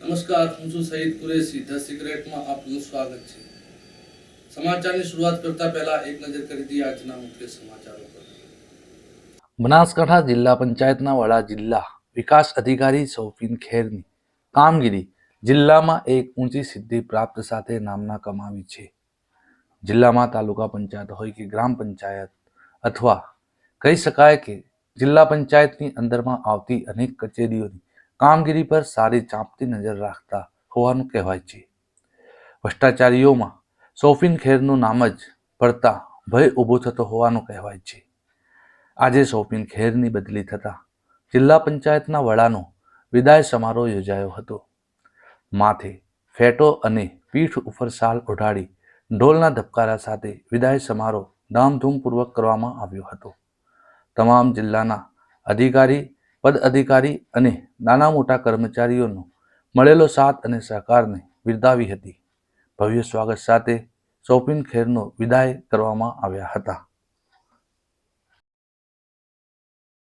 નમસ્કાર, હું છું સહીદ કુરેશી, ધ સિગરેટમાં આપનું સ્વાગત છે. સમાચારની શરૂઆત કરતા પહેલા એક નજર કરી દઈએ આજના મુખ્ય સમાચારો પર. બનાસકાંઠા જિલ્લા પંચાયતના વડા જિલ્લા વિકાસ અધિકારી સૌફીન ખેરની કામગીરી જિલ્લામાં એક ઊંચી સિદ્ધિ પ્રાપ્ત સાથે નામના કમાવી છે. જિલ્લામાં તાલુકા પંચાયત હોય કે ગ્રામ પંચાયત અથવા કહી શકાય કે જિલ્લા પંચાયતની અંદરમાં આવતી અનેક કચેરીઓની કામગીરી પર સારી ચાંપતી નજર રાખતા હોવાનું કહેવાય છે. ભ્રષ્ટાચારીઓમાં સોફિન ખેરનું નામ જ પડતા ભય ઊભો થતો હોવાનું કહેવાય છે. આજે સોફિન ખેરની બદલી થતાં જિલ્લા પંચાયતના વડાનો વિદાય સમારોહ યોજાયો હતો. માથે ફેટો અને પીઠ ઉપર શાલ ઓઢાડી ઢોલના ધબકારા સાથે વિદાય સમારોહ ધામધૂમપૂર્વક કરવામાં આવ્યો હતો. તમામ જિલ્લાના અધિકારી પદ અધિકારી અને નાના મોટા કર્મચારીઓનો મળેલો સાથ અને સહકારને બિરદાવી હતી. ભવ્ય સ્વાગત સાથે સોપિન ખેરનો વિદાય કરવામાં આવ્યા હતા.